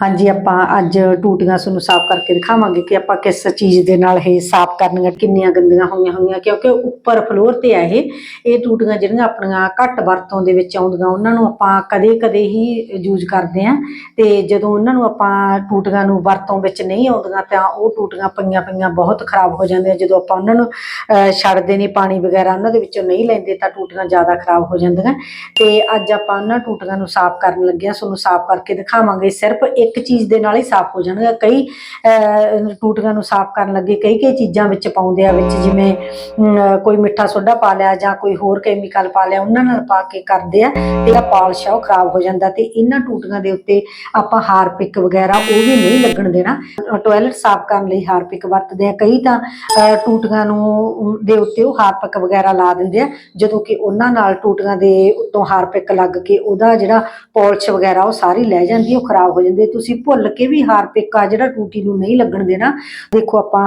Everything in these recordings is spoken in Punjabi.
ਹਾਂਜੀ, ਆਪਾਂ ਅੱਜ ਟੂਟੀਆਂ ਤੁਹਾਨੂੰ ਸਾਫ਼ ਕਰਕੇ ਦਿਖਾਵਾਂਗੇ ਕਿ ਆਪਾਂ ਕਿਸ ਚੀਜ਼ ਦੇ ਨਾਲ ਇਹ ਸਾਫ਼ ਕਰਨੀਆਂ, ਕਿੰਨੀਆਂ ਗੰਦੀਆਂ ਹੋਈਆਂ ਹੋਈਆਂ, ਕਿਉਂਕਿ ਉੱਪਰ ਫਲੋਰ ਤੇ ਆ ਇਹ ਇਹ ਟੂਟੀਆਂ ਜਿਹੜੀਆਂ ਆਪਣੀਆਂ ਘੱਟ ਵਰਤੋਂ ਦੇ ਵਿੱਚ ਆਉਂਦੀਆਂ, ਉਹਨਾਂ ਨੂੰ ਆਪਾਂ ਕਦੇ-ਕਦੇ ਹੀ ਯੂਜ਼ ਕਰਦੇ ਆਂ ਤੇ ਜਦੋਂ ਉਹਨਾਂ ਨੂੰ ਆਪਾਂ ਟੂਟੀਆਂ ਨੂੰ ਵਰਤੋਂ ਵਿੱਚ ਨਹੀਂ ਆਉਂਦੀਆਂ ਤਾਂ ਉਹ ਟੂਟੀਆਂ ਪਈਆਂ ਪਈਆਂ ਬਹੁਤ ਖਰਾਬ ਹੋ ਜਾਂਦੀਆਂ, ਜਦੋਂ ਆਪਾਂ ਉਹਨਾਂ ਨੂੰ ਛੱਡਦੇ ਨਹੀਂ, ਪਾਣੀ ਵਗੈਰਾ ਉਹਨਾਂ ਦੇ ਵਿੱਚੋਂ ਨਹੀਂ ਲੈਂਦੇ ਤਾਂ ਟੂਟੀਆਂ ਜ਼ਿਆਦਾ ਖਰਾਬ ਹੋ ਜਾਂਦੀਆਂ। ਤੇ ਅੱਜ ਆਪਾਂ ਉਹਨਾਂ ਟੂਟੀਆਂ ਨੂੰ ਸਾਫ਼ ਕਰਨ ਲੱਗੇ ਹਾਂ ਤੁਹਾਨੂੰ ਸਾਫ਼ ਕਰਕੇ ਦਿਖਾਵਾਂਗੇ, ਸਿਰਫ ਇੱਕ ਚੀਜ਼ ਦੇ ਨਾਲ ਹੀ ਸਾਫ਼ ਹੋ ਜਾਣਗੇ। ਕਈ ਟੂਟੀਆਂ ਨੂੰ ਸਾਫ਼ ਕਰਨ ਲੱਗੇ ਕਈ ਕਈ ਚੀਜ਼ਾਂ ਵਿੱਚ ਪਾਉਂਦੇ ਆ ਵਿੱਚ ਜਿਵੇਂ ਕੋਈ ਮਿੱਠਾ ਸੋਡਾ ਪਾ ਲਿਆ ਜਾਂ ਕੋਈ ਹੋਰ ਕੈਮੀਕਲ ਪਾ ਲਿਆ ਉਹਨਾਂ ਨਾਲ ਪਾ ਕੇ ਕਰਦੇ ਆ ਤੇ ਆ ਪਾਲਿਸ਼ ਆ ਉਹ ਖਰਾਬ ਹੋ ਜਾਂਦਾ ਤੇ ਇਹਨਾਂ ਟੂਟੀਆਂ ਦੇ ਉੱਤੇ ਆਪਾਂ ਹਾਰਪਿਕ ਵਗੈਰਾ ਉਹ ਵੀ ਨਹੀਂ ਲੱਗਣ ਦੇਣਾ। ਟਾਇਲਟ ਸਾਫ਼ ਕਰਨ ਲਈ ਹਾਰਪਿਕ ਵਰਤਦੇ ਆ। ਕਈ ਤਾਂ ਅਹ, ਟੂਟੀਆਂ ਨੂੰ ਦੇ ਉੱਤੇ ਉਹ ਹਾਰਪਿਕ ਵਗੈਰਾ ਲਾ ਦਿੰਦੇ ਆ ਜਦੋਂ ਕਿ ਉਹਨਾਂ ਨਾਲ ਟੂਟੀਆਂ ਦੇ ਉੱਤੋਂ ਹਾਰਪਿਕ ਲੱਗ ਕੇ ਉਹਦਾ ਜਿਹੜਾ ਪਾਲਿਸ਼ ਵਗੈਰਾ ਉਹ ਸਾਰੀ ਲੈ ਜਾਂਦੀ ਹੈ ਉਹ ਖਰਾਬ ਹੋ ਜਾਂਦੀ ਤੁਸੀਂ ਭੁੱਲ ਕੇ ਵੀ ਹਾਰਪਿਕ ਆ ਜਿਹੜਾ ਟੂਟੀ ਨੂੰ ਨਹੀਂ ਲੱਗਣ ਦੇਣਾ ਦੇਖੋ ਆਪਾਂ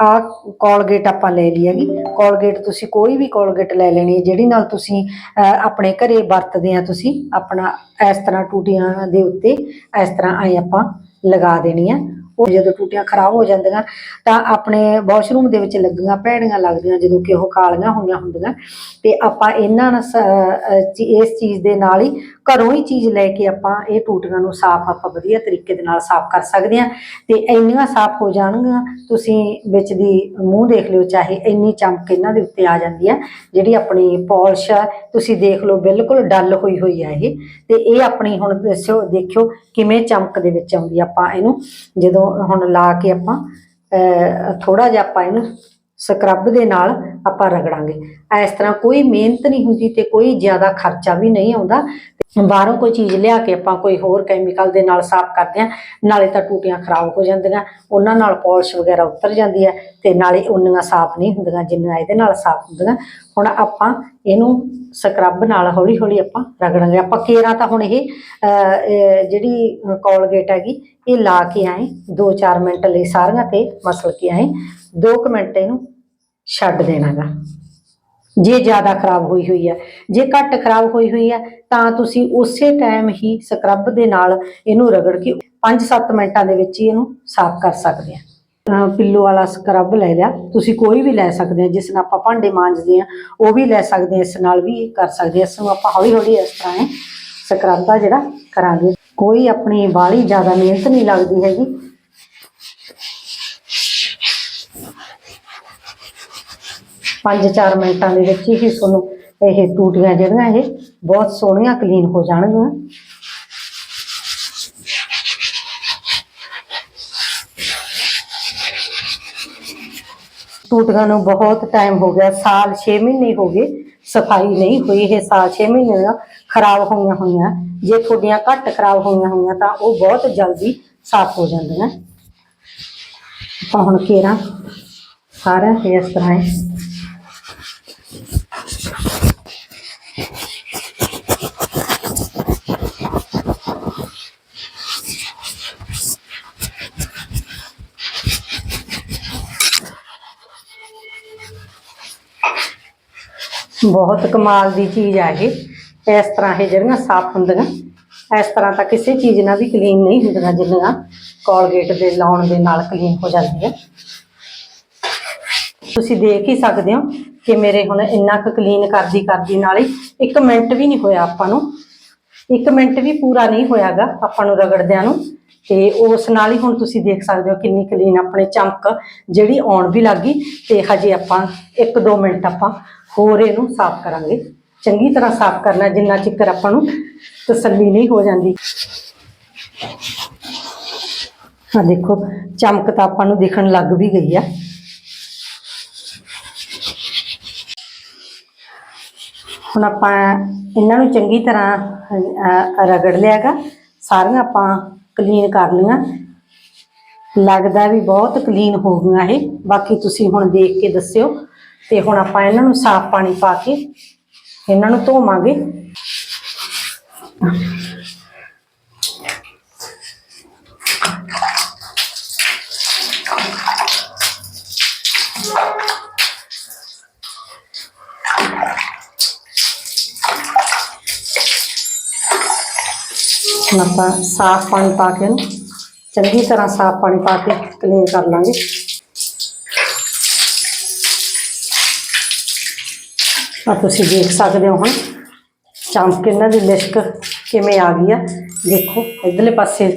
ਆ ਕੋਲਗੇਟ ਆਪਾਂ ਲੈ ਲਈ ਹੈਗੀ। ਕੋਲਗੇਟ ਤੁਸੀਂ ਕੋਈ ਵੀ ਕੋਲਗੇਟ ਲੈ ਲੈਣੀ ਜਿਹੜੀ ਨਾਲ ਤੁਸੀਂ ਅਹ, ਆਪਣੇ ਘਰੇ ਵਰਤਦੇ ਆ ਤੁਸੀਂ ਆਪਣਾ ਇਸ ਤਰ੍ਹਾਂ ਟੂਟੀਆਂ ਦੇ ਉੱਤੇ ਇਸ ਤਰ੍ਹਾਂ ਆਏ ਆਪਾਂ ਲਗਾ ਦੇਣੀ ਆ। ਉਹ ਜਦੋਂ ਟੂਟੀਆਂ ਖਰਾਬ ਹੋ ਜਾਂਦੀਆਂ, ਤਾਂ ਆਪਣੇ ਵਾਸ਼ਰੂਮ ਦੇ ਵਿੱਚ ਲੱਗੀਆਂ ਭੈੜੀਆਂ ਲੱਗਦੀਆਂ, ਜਦੋਂ ਕਿ ਉਹ ਕਾਲੀਆਂ ਹੋਈਆਂ ਹੁੰਦੀਆਂ। ਤੇ ਆਪਾਂ ਇਹਨਾਂ ਇਸ ਚੀਜ਼ ਦੇ ਨਾਲ ਹੀ ਘਰੋਂ ਹੀ ਚੀਜ਼ ਲੈ ਕੇ ਆਪਾਂ ਇਹ ਟੂਟੀਆਂ ਨੂੰ ਸਾਫ਼ ਆਪਾਂ ਵਧੀਆ ਤਰੀਕੇ ਦੇ ਨਾਲ ਸਾਫ਼ ਕਰ ਸਕਦੇ ਹਾਂ। ਤੇ ਇੰਨੀਆਂ ਸਾਫ਼ ਹੋ ਜਾਣਗੀਆਂ, ਤੁਸੀਂ ਵਿੱਚ ਦੀ ਮੂੰਹ ਦੇਖ ਲਿਓ, ਚਾਹੇ ਇੰਨੀ ਚਮਕ ਇਹਨਾਂ ਦੇ ਉੱਤੇ ਆ ਜਾਂਦੀ ਹੈ, ਜਿਹੜੀ ਆਪਣੀ ਪਾਲਿਸ਼ ਆ, ਤੁਸੀਂ ਦੇਖ ਲਓ, ਬਿਲਕੁਲ ਡੱਲ ਹੋਈ ਹੋਈ ਆ ਇਹ। ਤੇ ਇਹ ਆਪਣੀ ਹੁਣ ਦੱਸਿਓ ਦੇਖਿਓ ਕਿਵੇਂ ਚਮਕ ਦੇ ਵਿੱਚ ਆਉਂਦੀ ਆਪਾਂ ਇਹਨੂੰ। ਜਦੋਂ ਹੁਣ ਲਾ ਕੇ ਆਪਾਂ ਥੋੜਾ ਜਿਹਾ ਆਪਾਂ ਇਹਨੂੰ ਸਕਰਬ ਦੇ ਨਾਲ ਆਪਾਂ ਰਗੜਾਂਗੇ। ਇਸ ਤਰ੍ਹਾਂ ਕੋਈ ਮਿਹਨਤ ਨਹੀਂ ਹੁੰਦੀ ਤੇ ਕੋਈ ਜ਼ਿਆਦਾ ਖਰਚਾ ਵੀ ਨਹੀਂ ਆਉਂਦਾ। ਬਾਹਰੋਂ ਕੋਈ ਚੀਜ਼ ਲਿਆ ਕੇ ਆਪਾਂ ਕੋਈ ਹੋਰ ਕੈਮੀਕਲ ਦੇ ਨਾਲ ਸਾਫ਼ ਕਰਦੇ ਆ ਨਾਲੇ ਤਾਂ ਟੂਟੀਆਂ ਖਰਾਬ ਹੋ ਜਾਂਦੀਆਂ ਉਹਨਾਂ ਨਾਲ ਪਾਲਿਸ਼ ਵਗੈਰਾ ਉਤਰ ਜਾਂਦੀ ਹੈ ਤੇ ਨਾਲੇ ਉਨੀਆਂ ਸਾਫ਼ ਨਹੀਂ ਹੁੰਦੀਆਂ ਜਿੰਨੀਆਂ ਇਹਦੇ ਨਾਲ ਸਾਫ਼ ਹੁੰਦੀਆਂ। ਹੁਣ ਆਪਾਂ ਇਹਨੂੰ ਸਕਰਬ ਨਾਲ ਹੌਲੀ ਹੌਲੀ ਆਪਾਂ ਰਗੜਾਂਗੇ। ਆਪਾਂ ਕੇਰਾ ਤਾਂ ਹੁਣ ਇਹ ਅਹ, ਇਹ ਜਿਹੜੀ ਕੋਲਗੇਟ ਹੈਗੀ ਇਹ ਲਾ ਕੇ ਆਏ 2-4 ਮਿੰਟ ਲਈ ਸਾਰੀਆਂ ਤੇ ਮਸਲ ਕੇ ਆਏ। 2 ਮਿੰਟ ਇਹਨੂੰ ਛੱਡ ਦੇਣਾਗਾ ਜੇ ਜ਼ਿਆਦਾ ਖਰਾਬ ਹੋਈ ਹੋਈ ਹੈ ਜੇ ਘੱਟ ਖਰਾਬ ਹੋਈ ਹੋਈ ਹੈ ਤਾਂ ਤੁਸੀਂ ਉਸੇ ਟਾਈਮ ਹੀ ਸਕਰਬ ਦੇ ਨਾਲ ਇਹਨੂੰ ਰਗੜ ਕੇ 5-7 ਮਿੰਟਾਂ ਦੇ ਵਿੱਚ ਹੀ ਇਹਨੂੰ ਸਾਫ਼ ਕਰ ਸਕਦੇ ਆ। ਅਹ ਪਿੱਲੋ ਵਾਲਾ ਸਕਰਬ ਲੈ ਲਿਆ, ਤੁਸੀਂ ਕੋਈ ਵੀ ਲੈ ਸਕਦੇ ਆ, ਜਿਸ ਨਾਲ ਆਪਾਂ ਭਾਂਡੇ ਮਾਂਜਦੇ ਆ, ਉਹ ਵੀ ਲੈ ਸਕਦੇ ਆ, ਇਸ ਨਾਲ ਵੀ ਕਰ ਸਕਦੇ ਆ। ਇਸ ਨੂੰ ਆਪਾਂ ਹੌਲੀ ਹੌਲੀ ਇਸ ਤਰ੍ਹਾਂ ਹੈ ਸਕਰਬ ਦਾ ਜਿਹੜਾ ਕਰਾਂਗੇ। ਕੋਈ ਆਪਣੀ ਬਾਹਲੀ ਜ਼ਿਆਦਾ ਮਿਹਨਤ ਨਹੀਂ ਲੱਗਦੀ ਹੈਗੀ। ਪੰਜ ਚਾਰ ਮਿੰਟਾਂ ਦੇ ਵਿੱਚ ਹੀ ਤੁਹਾਨੂੰ ਇਹ ਟੂਟੀਆਂ ਜਿਹੜੀਆਂ ਇਹ ਬਹੁਤ ਸੋਹਣੀਆਂ ਕਲੀਨ ਹੋ ਜਾਣਗੀਆਂ। ਟੂਟੀਆਂ ਨੂੰ ਬਹੁਤ ਟਾਈਮ ਹੋ ਗਿਆ, ਸਾਲ 6 ਮਹੀਨੇ ਹੋ ਗਏ, ਸਫ਼ਾਈ ਨਹੀਂ ਹੋਈ, ਇਹ ਸਾਲ 6 ਮਹੀਨੇ ਦਾ ਖਰਾਬ ਹੋਈਆਂ ਹੋਈਆਂ। ਜੇ ਤੁਹਾਡੀਆਂ ਘੱਟ ਖਰਾਬ ਹੋਈਆਂ ਹੋਈਆਂ ਤਾਂ ਉਹ ਬਹੁਤ ਜਲਦੀ ਸਾਫ਼ ਹੋ ਜਾਂਦੀਆਂ। ਆਪਾਂ ਹੁਣ ਕੇਰਾ ਸਾਰਾ ਇਸ ਤਰ੍ਹਾਂ ਹੈ। ਬਹੁਤ ਕਮਾਲ ਦੀ ਚੀਜ਼ ਆ ਇਹ। ਇਸ ਤਰ੍ਹਾਂ ਇਹ ਜਿਹੜੀਆਂ ਸਾਫ਼ ਹੁੰਦੀਆਂ, ਇਸ ਤਰ੍ਹਾਂ ਤਾਂ ਕਿਸੇ ਚੀਜ਼ ਨਾਲ ਵੀ ਕਲੀਨ ਨਹੀਂ ਹੁੰਦੀਆਂ ਜਿੰਨੀਆਂ ਕੋਲਗੇਟ ਦੇ ਲਾਉਣ ਦੇ ਨਾਲ ਕਲੀਨ ਹੋ ਜਾਂਦੀਆਂ। ਤੁਸੀਂ ਦੇਖ ਹੀ ਸਕਦੇ ਹੋ ਕਿ ਮੇਰੇ ਹੁਣ ਇੰਨਾ ਕੁ ਕਲੀਨ ਕਰਦੀ ਕਰਦੀ ਨਾਲ ਹੀ ਇੱਕ ਮਿੰਟ ਵੀ ਨਹੀਂ ਹੋਇਆ ਆਪਾਂ ਨੂੰ। ਇੱਕ ਮਿੰਟ ਵੀ ਪੂਰਾ ਨਹੀਂ ਹੋਇਆਗਾ ਆਪਾਂ ਨੂੰ ਰਗੜਦਿਆਂ ਨੂੰ। ਤੇ ਉਸ ਨਾਲ ਹੀ ਹੁਣ ਤੁਸੀਂ ਦੇਖ ਸਕਦੇ ਹੋ ਕਿੰਨੀ ਕਲੀਨ ਆਪਣੇ ਚਮਕ ਜਿਹੜੀ ਆਉਣ ਵੀ ਲੱਗੀ ਤੇ ਹਜੇ ਆਪਾਂ 1-2 ਮਿੰਟ ਆਪਾਂ ਹੋਰ ਇਹਨੂੰ ਸਾਫ਼ ਕਰਾਂਗੇ। ਚੰਗੀ ਤਰ੍ਹਾਂ ਸਾਫ਼ ਕਰਨਾ, ਜਿੰਨਾ ਚਿਕਰ ਆਪਾਂ ਨੂੰ ਤਸੱਲੀ ਨਹੀਂ ਹੋ ਜਾਂਦੀ। ਆ ਦੇਖੋ, ਚਮਕ ਤਾਂ ਆਪਾਂ ਨੂੰ ਦਿਖਣ ਲੱਗ ਵੀ ਗਈ ਆ। ਹੁਣ ਆਪਾਂ ਇਹਨਾਂ ਨੂੰ ਚੰਗੀ ਤਰ੍ਹਾਂ ਅਹ, ਰਗੜ ਲਿਆਗਾ। ਸਾਰੀਆਂ ਆਪਾਂ ਕਲੀਨ ਕਰ ਲਈਆਂ। ਲੱਗਦਾ ਵੀ ਬਹੁਤ ਕਲੀਨ ਹੋ ਗਈਆਂ ਇਹ। ਬਾਕੀ ਤੁਸੀਂ ਹੁਣ ਦੇਖ ਕੇ ਦੱਸਿਓ। ਤੇ ਹੁਣ ਆਪਾਂ ਇਹਨਾਂ ਨੂੰ ਸਾਫ਼ ਪਾਣੀ ਪਾ ਕੇ ਇਹਨਾਂ ਨੂੰ ਧੋਵਾਂਗੇ। ਆਪਾਂ ਸਾਫ਼ ਪਾਣੀ ਪਾ ਕੇ ਇਹਨੂੰ ਚੰਗੀ ਤਰ੍ਹਾਂ ਸਾਫ਼ ਪਾਣੀ ਪਾ ਕੇ ਕਲੀਨ ਕਰ ਲਾਂਗੇ ਆ ਤੁਸੀਂ ਦੇਖ ਸਕਦੇ ਹੋ ਹੁਣ ਚਮਕ ਇਹਨਾਂ ਦੀ ਲਿਸ਼ਕ ਕਿਵੇਂ ਆ ਗਈ ਆ ਦੇਖੋ ਇਧਰਲੇ ਪਾਸੇ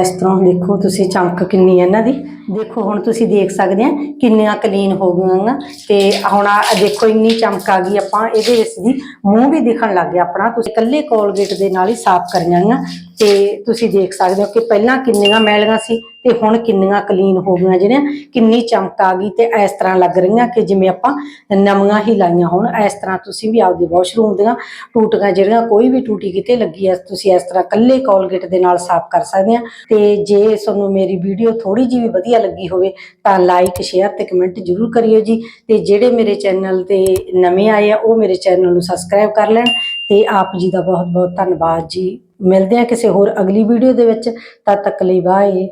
ਇਸ ਤਰ੍ਹਾਂ ਦੇਖੋ ਤੁਸੀਂ ਚਮਕ ਕਿੰਨੀ ਹੈ ਇਹਨਾਂ ਦੀ। ਦੇਖੋ ਹੁਣ ਤੁਸੀਂ ਦੇਖ ਸਕਦੇ ਆ ਕਿੰਨੀਆਂ ਕਲੀਨ ਹੋ ਗਈਆਂ ਤੇ ਹੁਣ ਆ ਦੇਖੋ ਇੰਨੀ ਚਮਕ ਆ ਗਈ ਆਪਾਂ, ਇਹਦੇ ਵਿੱਚ ਦੀ ਮੂੰਹ ਵੀ ਦਿਖਣ ਲੱਗ ਗਿਆ ਆਪਣਾ। ਤੁਸੀਂ ਇਕੱਲੇ ਕੋਲਗੇਟ ਦੇ ਨਾਲ ਹੀ ਸਾਫ਼ ਕਰੀਆਂ ਗਈਆਂ ਤੇ ਤੁਸੀਂ ਦੇਖ ਸਕਦੇ ਹੋ ਕਿ ਪਹਿਲਾਂ ਕਿੰਨੀਆਂ ਮੈਲੀਆਂ ਸੀ ਤੇ ਹੁਣ ਕਿੰਨੀਆਂ ਕਲੀਨ ਹੋ ਗਈਆਂ ਜਿਹੜੀਆਂ। ਕਿੰਨੀ ਚਮਕ ਆ ਗਈ ਤੇ ਇਸ ਤਰ੍ਹਾਂ ਲੱਗ ਰਹੀਆਂ ਕਿ ਜਿਵੇਂ ਆਪਾਂ ਨਵੀਆਂ ਹੀ ਲਾਈਆਂ ਹੋਣ। ਇਸ ਤਰ੍ਹਾਂ ਤੁਸੀਂ ਵੀ ਆਪਦੇ ਵਾਸ਼ਰੂਮ ਦੀਆਂ ਟੂਟੀਆਂ ਜਿਹੜੀਆਂ ਕੋਈ ਵੀ ਟੂਟੀ ਕਿਤੇ ਲੱਗੀ ਆ, ਤੁਸੀਂ ਇਸ ਤਰ੍ਹਾਂ ਇਕੱਲੇ ਕੋਲਗੇਟ ਦੇ ਨਾਲ ਸਾਫ਼ ਕਰ ਸਕਦੇ ਆ। ਤੇ ਜੇ ਤੁਹਾਨੂੰ ਮੇਰੀ ਵੀਡੀਓ ਥੋੜੀ ਜਿਹੀ ਵੀ ਵਧੀਆ ਲੱਗੀ ਹੋਵੇ ਤਾਂ ਲਾਈਕ ਸ਼ੇਅਰ ਤੇ ਕਮੈਂਟ ਜ਼ਰੂਰ ਕਰਿਓ ਜੀ। ਤੇ ਜਿਹੜੇ ਮੇਰੇ ਚੈਨਲ ਤੇ ਨਵੇਂ ਆਏ ਆ, ਉਹ ਮੇਰੇ ਚੈਨਲ ਨੂੰ ਸਬਸਕ੍ਰਾਈਬ ਕਰ ਲੈਣ ਤੇ ਆਪ ਜੀ ਦਾ ਬਹੁਤ ਬਹੁਤ ਧੰਨਵਾਦ ਜੀ। ਮਿਲਦੇ ਆ ਕਿਸੇ ਹੋਰ ਅਗਲੀ ਵੀਡੀਓ ਦੇ ਵਿੱਚ। ਤਦ ਤੱਕ ਲਈ ਬਾਏ